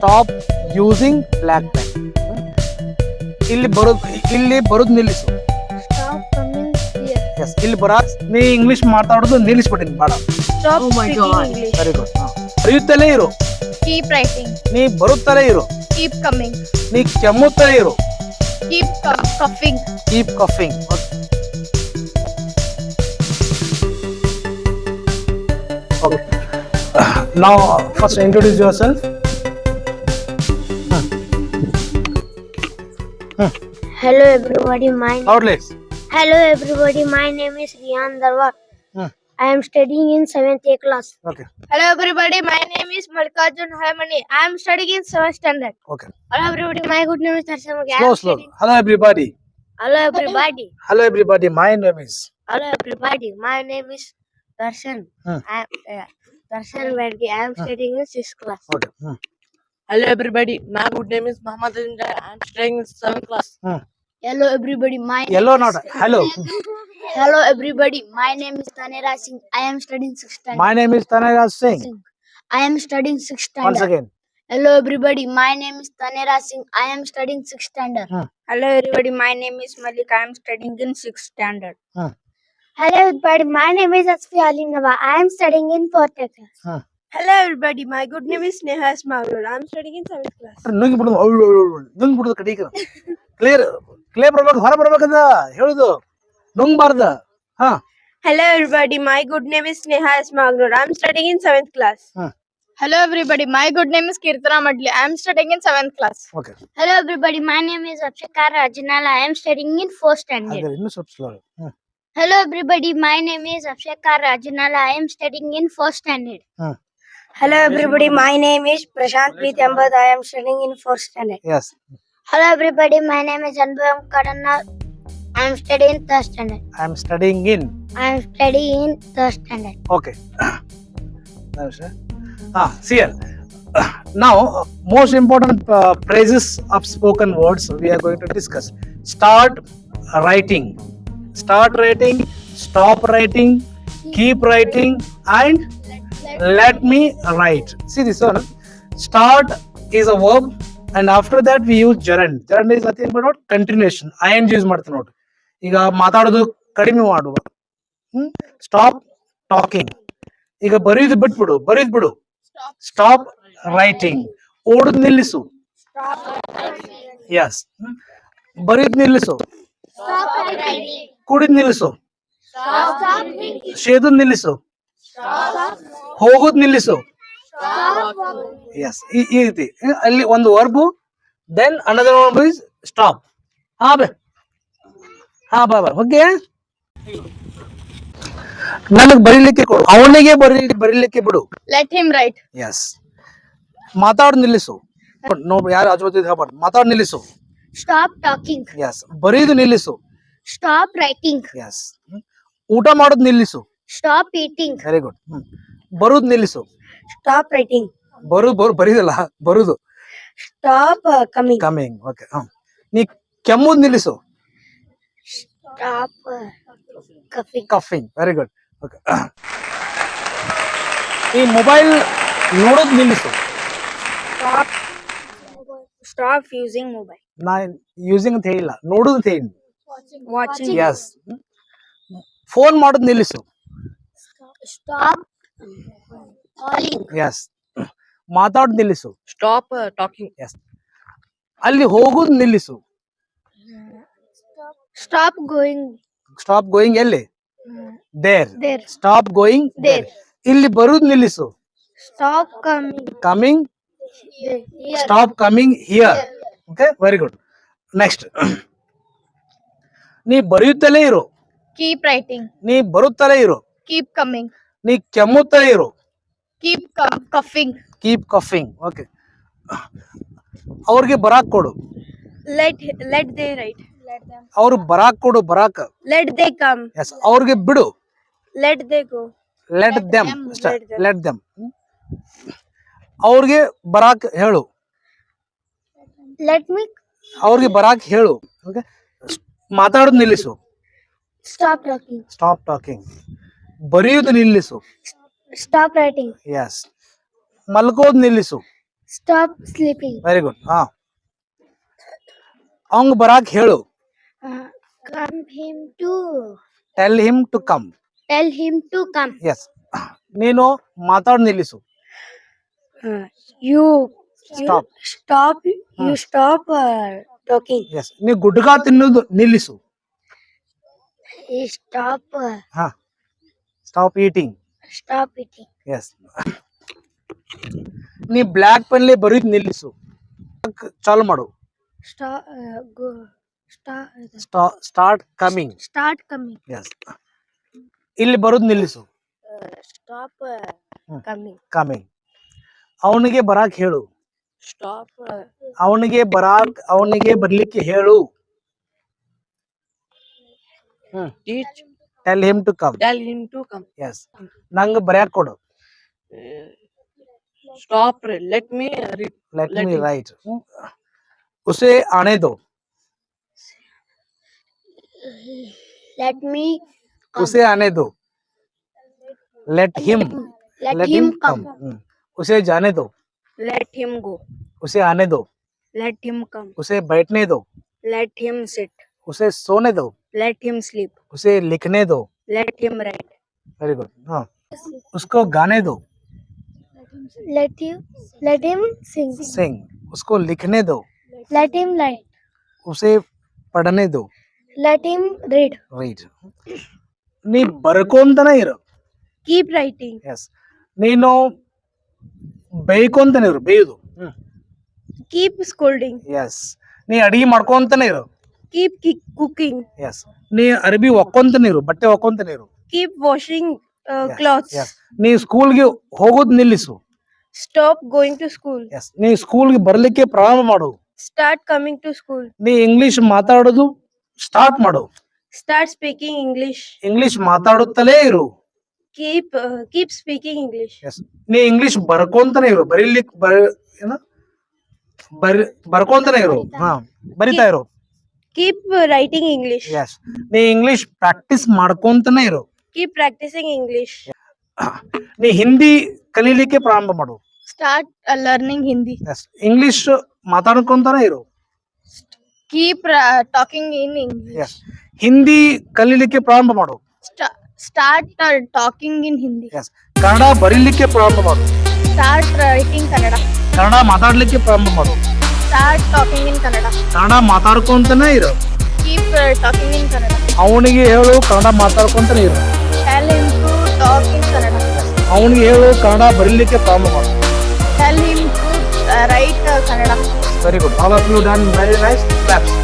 Stop using black pen ಇಲ್ಲಿ ಬರೋದು ಇಲ್ಲಿ ಬರೋದು ನಿಲ್ಲಿಸು. Stop coming here. ಎಸ್ ಇಲ್ಲಿ ಬರ ನೀ ಇಂಗ್ಲಿಷ್ ಮಾತಾಡೋದು ನಿಲ್ಲಿಸ್ಬಿಟ್ಟಿನಿ ಬೇಡ. ಸರಿ speaking English. ವೆರಿ ಗುಡ್ ಬರೆಯುತ್ತಲೇ ಇರು. Keep writing. ನೀ ಬರುತ್ತಲೇ ಇರು. Keep coming. ನೀ ಕೆಮ್ಮುತ್ತಲೇ ಇರು. Keep coughing coughing. Keep coughing ನಾವು first introduce yourself Hello everybody, my name Outlets. Hello everybody, my name is Rian Darwar. Huh. I am studying in 7th A class. Okay. Hello everybody, my name is Malkajun Harmony. I am studying in 7th standard. Okay. Hello everybody, my good name is Tarsam Slow, slow. Hello everybody. Hello everybody. Hello everybody, my name is. Hello everybody, my name is Darshan. Huh. I am, uh, Darshan Verdi. I am huh. studying in 6th class. Okay. Huh. Hello everybody, my good name is Muhammad and I'm studying in 7th class. Hello everybody, my Hello, not hello. Hello everybody, my name is Tanera Singh. I am studying 6th standard. My name is Tanera Singh. I am studying 6th standard. Once again. Hello everybody, my name is Tanera Singh. I am studying 6th standard. Hello everybody, my name is Malik. I am studying in 6th standard. Hello everybody, my name is Asfi Ali Nawa. I am studying in 4th class. Hello everybody my good name is Neha ಸ್ಮಾಗ್ಲೋರ್ am studying in seventh class ನಂಗೆ ಬಿಡೋದು ಅವ್ಳು ಅವ್ಳು ನಂಗೆ ಬಿಡೋದು ಕಡೆ clear clear ಬರ್ಬೇಕು ಹೊರ ಬರ್ಬೇಕಂತ ಹೇಳುದು. ನಂಗೆ ಬಾರ್ದ ಹಾ hello everybody my good name is Neha ಸ್ಮಾಗ್ಲೋರ್ am studying in seventh class hello everybody my good name is Keerthana Madli I am studying in seventh class hello everybody my name is ಅಕ್ಷಕಾರ ರಾಜನಾಲ್ I am studying in four standard ಇನ್ನು ಸ್ವಲ್ಪ slow hello everybody my name is ಅಕ್ಷಕಾರ ರಾಜನಾಲ್ I am studying in four standard ಹಾಂ. Hello everybody, my name is Prashant P. Thambad. I am studying in 4th standard. Yes. Hello everybody, my name is Anubham Kadanna. I am studying in 3rd standard. I am studying in. I am studying in 3rd standard. Okay. ah, CL. Now, most important uh, phrases of spoken words we are going to discuss. Start writing. Start writing, stop writing, keep writing, and let me write see this one start is a verb and after that we use gerund gerund is nothing but not continuation ing use ಮಾಡ್ತೀನಿ ನೋಡಿ ಈಗ ಮಾತಾಡೋದು ಕಡಿಮೆ ಮಾಡುವ stop talking ಈಗ ಬರೆಯೋದು ಬಿಟ್ಬಿಡು ಬರೆಯೋದು ಬಿಡು ಸ್ಟಾಪ್ ರೈಟಿಂಗ್ ಓಡೋದು ನಿಲ್ಲಿಸು ಎಸ್ ಬರೆಯೋದು ನಿಲ್ಲಿಸು ಕುಡಿದ್ ನಿಲ್ಲಿಸು ಸೇದು ನಿಲ್ಲಿಸು ಹೋಗೋದ್ ನಿಲ್ಲಿಸು. ಎಸ್ ಈ ರೀತಿ. ಅಲ್ಲಿ ಒಂದು verb then another verb is stop ಹಾ ಬೇ. ಹಾ ಬಾ ಬಾ. ಓಕೆ ನನಗೆ ಬರೀಲಿಕ್ಕೆ ಕೊಡು. ಅವನಿಗೆ ಬರೀ ಬರೀಲಿಕ್ಕೆ ಬಿಡು. ಲೆಟ್ ಹಿಮ್ ರೈಟ್ ಎಸ್ ಮಾತಾಡ್ ನಿಲ್ಲಿಸು. ನೋಡು ಯಾರು ಆಜು ಬಾಜು ಹೇಳ್ಬಾರ್ದು ಮಾತಾಡ್ ನಿಲ್ಲಿಸು. ಸ್ಟಾಪ್ ಟಾಕಿಂಗ್ ಎಸ್ ಬರೀದು ನಿಲ್ಲಿಸು. ಸ್ಟಾಪ್ ರೈಟಿಂಗ್ ಎಸ್ ಊಟ ಮಾಡೋದು ನಿಲ್ಲಿಸು. Stop ಈಟಿಂಗ್ ವೆರಿ ಗುಡ್ ಬರುದು ನಿಲ್ಲಿಸು. ಸ್ಟಾಪ್ ರೈಟಿಂಗ್ ಬರು ಬರು ಬರೀದಲ್ಲ ಬರುದು. Stop coming. ಕಮಿಂಗ್ ಓಕೆ ನೀ ಕೆಮ್ಮುದ್ ನಿಲ್ಲಿಸು. Stop coughing. Coughing very good okay ಈ ಮೊಬೈಲ್ ನೋಡೋದು ನಿಲ್ಲಿಸು. ಸ್ಟಾಪ್ ಸ್ಟಾಪ್ ಯೂಸಿಂಗ್ ಮೊಬೈಲ್ ನಾ ಯೂಸಿಂಗ್ ಅಂತ ಹೇಳಿಲ್ಲ ನೋಡೋದು ಅಂತ ಹೇಳಿ ವಾಚಿಂಗ್ ಎಸ್ ಫೋನ್ ಮಾಡೋದು ನಿಲ್ಲಿಸು. Stop ಕಾಲಿಂಗ್ ಎಸ್ ಮಾತಾಡ್ ನಿಲ್ಲಿಸು. Stop talking talking. ಎಸ್ ಅಲ್ಲಿ ಹೋಗೋದು ನಿಲ್ಲಿಸು. ಸ್ಟಾಪ್ ಗೋಯಿಂಗ್ ಸ್ಟಾಪ್ ಗೋಯಿಂಗ್ ಎಲ್ಲಿ? There there. Stop going there ಇಲ್ಲಿ ಬರುದು ನಿಲ್ಲಿಸು. Stop coming. Coming stop coming here okay very good next ನೀ ಬರೆಯುತ್ತಲೇ ಇರು. ಕೀಪ್ ರೈಟಿಂಗ್ ನೀ ಬರುತ್ತಲೇ ಇರು. Keep coming. ನೀ ಕೆಮ್ಮುತ್ತಲೇ ಇರು Keep cu- coughing. Keep coughing okay ಅವ್ರಿಗೆ ಬರಾಕ್ ಕೊಡು Let let they write. Let them. ಅವ್ರು ಬರಾಕ್ ಕೊಡು ಬರಾಕ್ Let they come. ಎಸ್ ಅವ್ರಿಗೆ ಬಿಡು Let they go. Let them them, let them. Let them ಅವ್ರಿಗೆ ಬರಾಕ್ ಹೇಳು Let me ಅವ್ರಿಗೆ ಬರಾಕ್ ಹೇಳು ಓಕೆ ಮಾತಾಡೋದು ನಿಲ್ಲಿಸು stop talking. ಸ್ಟಾಪ್ ಟಾಕಿಂಗ್ ಬರೆಯೋದು ನಿಲ್ಲಿಸು Stop writing. ಎಸ್ ಮಲ್ಕೋದು ನಿಲ್ಲಿಸು Stop sleeping. ವೆರಿ ಗುಡ್ ಹಾ ಅವಂಗ ಬರಾಕ್ ಹೇಳು Uh, come him to. Tell him to come Tell him to come. Yes ನೀನು ಮಾತಾಡ್ ನಿಲ್ಲಿಸು Uh, you. Stop. You stop. You stop uh, talking. Yes ನೀ ಗುಡ್ಗ ತಿನ್ನೋದು ನಿಲ್ಲಿಸು You stop. Uh, ಹಾ stop eating stop eating. Yes ನೀ black ಪೆನ್ಲಿ ಬರೀದ್ ನಿಲ್ಲಿಸು. ಚಾಲು ಮಾಡು. Start coming. Start coming yes ಇಲ್ಲಿ ಬರೋದು ನಿಲ್ಲಿಸು. Stop stop coming. ಕಮಿಂಗ್ ಅವನಿಗೆ ಬರಾಕ್ ಹೇಳು. Stop. Uh, ಅವನಿಗೆ ಬರಾಕ್ ಅವನಿಗೆ ಬರ್ಲಿಕ್ಕೆ ಹೇಳು. teach. Tell him to come Tell him to come. Yes ನಂಗ ಬರ್ಯಾಕ್ ಕೊಡು Uh, stop. Let me read. Let Let me him- write use ಆನೆ ದೋ Let me. Come. उसे आने दो let him Let, him come. उसे जाने दो Let him go. उसे आने दो Let him come. उसे बैठने दो Let him sit. उसे सोने दो Let him sleep. उसे लिखने दो Let him write. Very good हाँ उसको गाने दो Let you. Let him sing. सिंग उसको लिखने दो Let him write. उसे पढ़ने दो Let him read. ರೈಟ್ ನೀ ಬರ್ಕೊಂತಾನೆ ಇರು Keep writing. ಎಸ್ ನೀನು ಬೈಕೊಂತಾನೆ ಇರು ಬೇಯುದು Keep scolding. ಎಸ್ ನೀ ಅಡಿಗೆ ಮಾಡ್ಕೊಂತಾನೆ ಇರು Keep ಕುಕಿಂಗ್. ಎಸ್ ನೀ ಅರಬಿ ಒಕ್ಕೊಂತಾನೆ ಇರು ಬಟ್ಟೆ ಒಕ್ಕೊಂತ ಇರು keep washing cloth Yeah, clothes. Yes ನೀ ಸ್ಕೂಲ್ಗೆ ಹೋಗೋದ್ ನಿಲ್ಲಿಸು. Stop going to school yes ನೀ ಸ್ಕೂಲ್ಗೆ ಬರ್ಲಿಕ್ಕೆ ಪ್ರಾರಂಭ ಮಾಡು. ಸ್ಟಾರ್ಟ್ ಕಮಿಂಗ್ ಟು ಸ್ಕೂಲ್ ನೀ ಇಂಗ್ಲಿಷ್ ಮಾತಾಡೋದು ಸ್ಟಾರ್ಟ್ ಮಾಡು. ಸ್ಟಾರ್ಟ್ ಸ್ಪೀಕಿಂಗ್ ಇಂಗ್ಲಿಷ್ ಇಂಗ್ಲಿಷ್ ಮಾತಾಡುತ್ತಲೇ ಇರು. Keep keep speaking English. Yes ನೀ ಇಂಗ್ಲಿಷ್ ಬರ್ಕೊಂತಾನೆ ಇರು. ಬರೀಲಿಕ್ಕೆ ಬರ ಏನ? ಬರಿ ಬರ್ಕೊಂತಾನೆ ಇರು. ಹಾ ಬರಿತಾ ಇರು. Keep uh, writing English. Yes ನೀ ಇಂಗ್ಲಿಷ್ ಪ್ರಾಕ್ಟೀಸ್ ಮಾಡ್ಕೊಂತಾನೆ ಇರು Keep practicing English. ನೀ ಹಿಂದಿ ಕಲೀಲಿಕ್ಕೆ ಪ್ರಾರಂಭ ಮಾಡು Start uh, learning Hindi. Yes English ಮಾತಾಡ್ಕೊಂತಾನೆ ಇರು Keep uh, talking in English. Yes Hindi ಕಲೀಲಿಕ್ಕೆ ಪ್ರಾರಂಭ ಮಾಡು uh, talking in Hindi. Yes Kannada ಬರೀಲಿಕ್ಕೆ ಪ್ರಾರಂಭ ಮಾಡು Start writing Kannada. ಕನ್ನಡ ಮಾತಾಡ್ಲಿಕ್ಕೆ ಪ್ರಾರಂಭ ಮಾಡು start talking in Kannada Kannada ಮಾತಾಡ್ಕೊಂತಾನೆ ಇರು. ಟಾಕಿಂಗ್ ಇನ್ ಕನ್ನಡ ಹೇಳು ಕನ್ನಡ ಮಾತಾಡ್ಕೊಂತಾನೆ ಇರು. Tell to talk in Kannada Kannada ಬರಿಲಿಕ್ಕೆ ಪ್ರಾಬ್ಲಮ್ ಆಗ tell him to write Kannada ಸರಿ good all of you done very nice claps